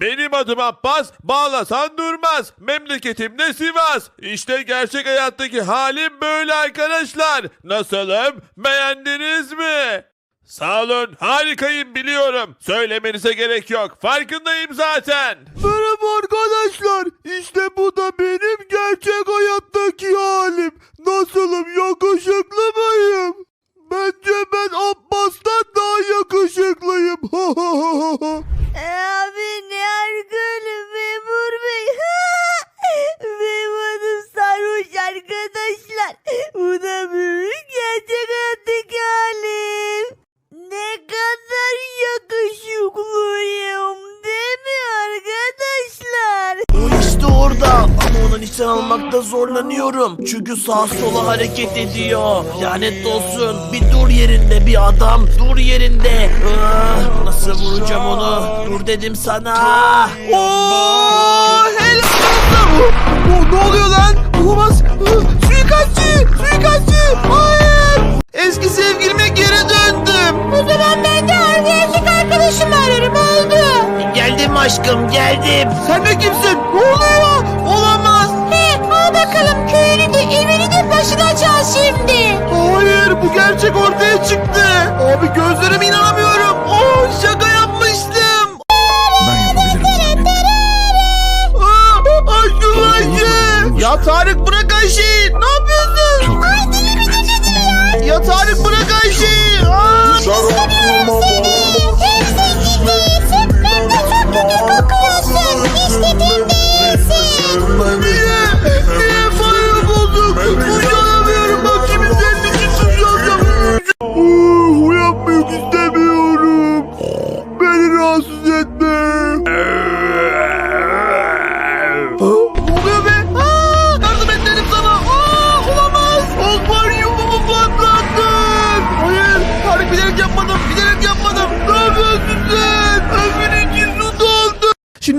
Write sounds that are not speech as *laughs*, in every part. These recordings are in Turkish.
Benim adım Abbas, bağlasan durmaz. Memleketim de Sivas. İşte gerçek hayattaki halim böyle arkadaşlar. Nasılım? Beğendiniz mi? Sağ olun, harikayım biliyorum. Söylemenize gerek yok. Farkındayım zaten. Merhaba arkadaşlar. İşte bu onu nişan almakta zorlanıyorum. Çünkü sağa sola hareket ediyor. Lanet olsun bir dur yerinde bir adam dur yerinde. Ah, nasıl vuracağım onu? Dur dedim sana. Oo, helal olsun. Oo, ne oluyor lan? Olamaz. Suikastçı! Suikastçı! Hayır! Eski sevgilime geri döndüm. O zaman ben de erkek arkadaşımı ararım oldu. Geldim aşkım geldim. Sen de kimsin? Ne Abi gözlerime inanamıyorum. Oh şaka yapmıştım. Ben yapabilirim. Aa, Aşkım Ayşe. Ya Tarık bırak Ayşe'yi. Ne yapıyorsun? Çok Ya Tarık bırak Ayşe'yi. Aa, niye?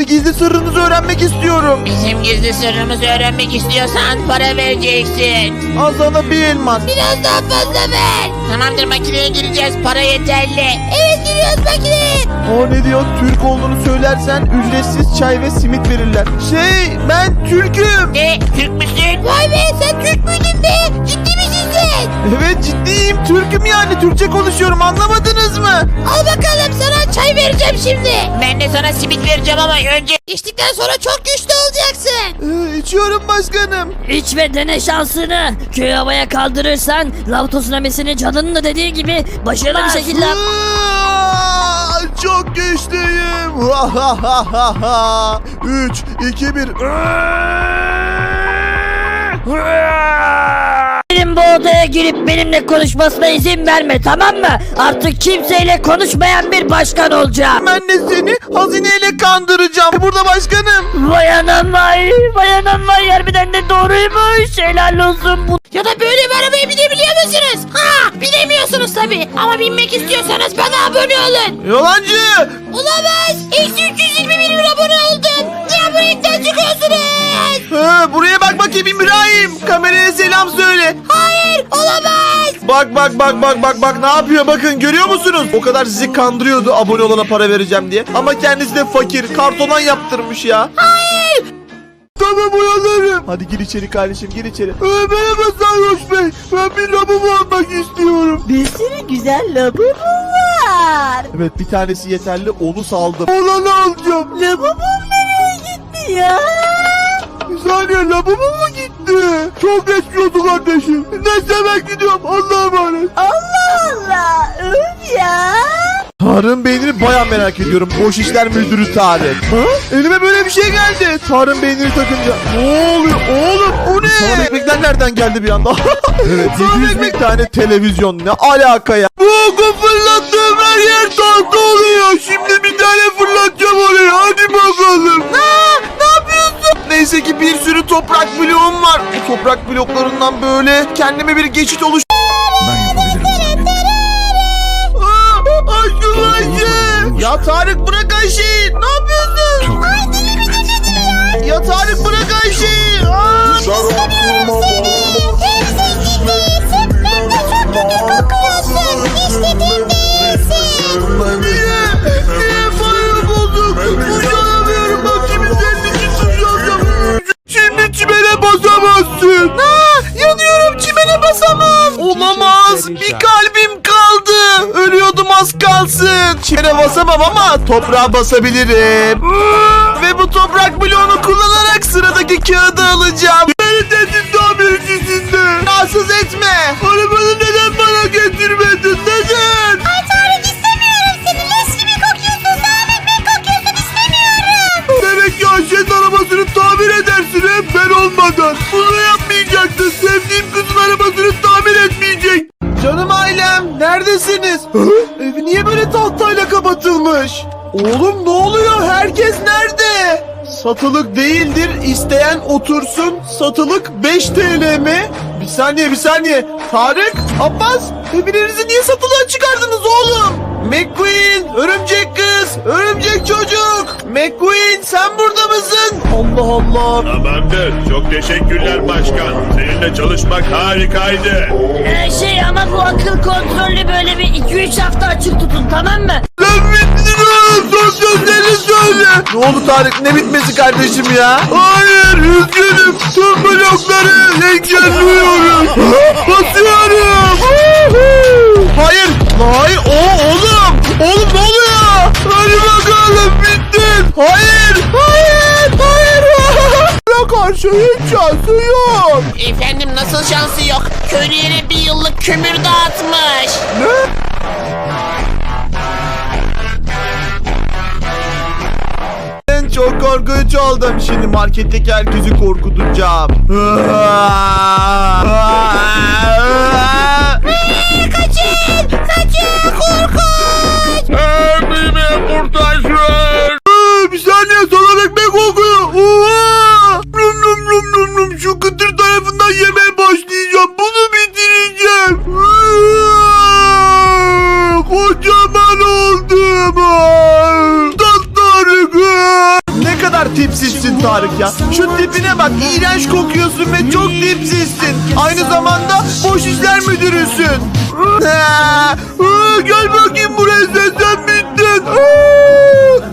Şimdi gizli sırrınızı öğrenmek istiyorum. Bizim gizli sırrımızı öğrenmek istiyorsan para vereceksin. Al sana bir elmas. Biraz daha fazla ver. Tamamdır makineye gireceğiz para yeterli. Evet giriyoruz makineye. O ne diyor? Türk olduğunu söylersen ücretsiz çay ve simit verirler. Şey ben Türk'üm. Ne Türk müsün? Vay be sen Türk müydün be? Ciddi ciddiyim. Türk'üm yani. Türkçe konuşuyorum. Anlamadınız mı? Al bakalım sana çay vereceğim şimdi. Ben de sana simit vereceğim ama önce içtikten sonra çok güçlü olacaksın. Ee, içiyorum başkanım. İç ve dene şansını. Köyü havaya kaldırırsan lav tsunamisini canının da dediği gibi başarılı bir şekilde... Aa, Çok güçlüyüm. 3, 2, 1. Benim bu odaya girip benimle konuşmasına izin verme tamam mı? Artık kimseyle konuşmayan bir başkan olacağım. Ben de seni hazineyle kandıracağım. Burada başkanım. Vay anam vay, vay anam vay harbiden de doğruymuş. Helal olsun bu. Ya da böyle bir arabaya binebiliyor musunuz? Ha binemiyorsunuz tabi ama binmek istiyorsanız bana abone olun. Yalancı. Olamaz. Eksi 321 bin abone oldum. Niye abonelikten çıkıyorsunuz? Ha, buraya bak bakayım İbrahim. Kameraya selam söyle. Hayır olamaz. Bak bak bak bak bak bak ne yapıyor bakın görüyor musunuz? O kadar sizi kandırıyordu abone olana para vereceğim diye. Ama kendisi de fakir kartonan yaptırmış ya. Hayır. Tamam uyanırım. Hadi gir içeri kardeşim gir içeri. Ee, merhaba Sarhoş Bey. Ben bir lavabo almak istiyorum. Bir sürü güzel labubum var. Evet bir tanesi yeterli onu saldım. Olanı alacağım. Labubum nereye gitti ya? Bir saniye lavabo mu gitti? Çok geçiyordu kardeşim. Neyse ben gidiyorum Allah'a emanet. Allah Allah. Öf ya. Tarık'ın beynini baya merak ediyorum. Boş işler müdürü Tarık. Ha? Elime böyle bir şey geldi. Tarık'ın beynini takınca. Ne oluyor oğlum? O ne? Salam ekmekler nereden geldi bir anda? *laughs* evet 700 bin tane televizyon. Ne alaka ya? Bu fırlattığım her yer tahta toprak bloklarından böyle kendime bir geçit oluş... Ben yapabilirim Aşkım Ayşe. Ya Tarık bırak Ayşe'yi. Ne yapıyorsun? Çok Ya Tarık bırak Ayşe'yi. Aa, Niye? Niye basamam ama toprağa basabilirim. Ve bu toprak bloğunu kullanarak sıradaki kağıdı alacağım. Beni dedin tamircisinde. Rahatsız etme. Arabanı neden bana getirmedin? Neden? Ay Tarık istemiyorum seni. Leş gibi kokuyorsun. Sana ekmek kokuyorsun istemiyorum. Demek ki Ayşe'nin arabasını tamir edersin hep ben olmadan. Bunu yapmayacaktın. Sevdiğim kızın arabasını tamir etmeyecek. Canım ailem neredesiniz? Evi niye böyle tahtayla kapatılmış? Oğlum ne oluyor? Herkes nerede? Satılık değildir. İsteyen otursun. Satılık 5 TL mi? Bir saniye bir saniye. Tarık, Abbas hepinizi niye satılığa çıkardınız oğlum? McQueen, örümcek kız, örümcek çocuk. McQueen sen burada mısın? Allah Allah. Tamamdır. Çok teşekkürler başkan. Seninle çalışmak harikaydı. Ee, şey ama bu akıl kontrolü böyle bir 2-3 hafta açık tutun tamam mı? Son sözlerini söyle. Ne oldu Tarık ne bitmesi kardeşim ya? Hayır üzgünüm. Tüm blokları engelliyorum. Basıyorum. Hayır. Hayır o oğlum. Oğlum ne oluyor? Hadi bakalım bittin. Hayır. Hayır. Hayır. *laughs* Buna karşı hiç şansı yok. Efendim nasıl şansı yok? Köylü yere bir yıllık kömür dağıtmış. Ben çok korkunç oldum. Şimdi marketteki herkesi korkutacağım. *laughs* tipsizsin. Aynı zamanda boş işler müdürüsün. Aa! Aa! Gel bakayım buraya sen, sen bittin.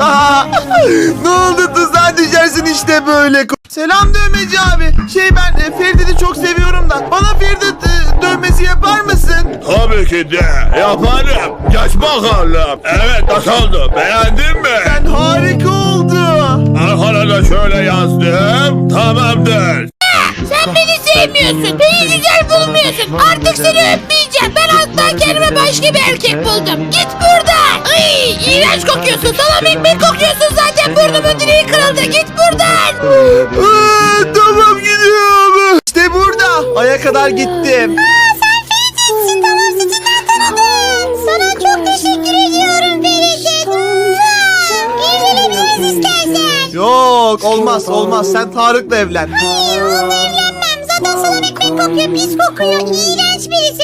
Aa! *laughs* ne oldu tuzağa düşersin işte böyle. Selam dövmeci abi. Şey ben e, Feride'yi çok seviyorum da. Bana Feride e, dövmesi yapar mısın? Tabii ki de yaparım. Geç bakalım. Evet nasıl oldu? Beğendin mi? Ben harika oldu. Arkana da şöyle yazdım. Tamamdır. Sen beni sevmiyorsun. Beni güzel bulmuyorsun. Artık seni öpmeyeceğim. Ben hatta kendime başka bir erkek buldum. Git buradan. Ay, iğrenç kokuyorsun. Sana ekmek kokuyorsun zaten. Burnumun direği kırıldı. Git buradan. Aa, tamam gidiyorum. İşte burada. Aya kadar gittim. sen olmaz olmaz. Sen Tarık'la evlen. Hayır onunla evlenmem. Zaten sana ekmek kokuyor. Pis kokuyor. İğrenç birisi.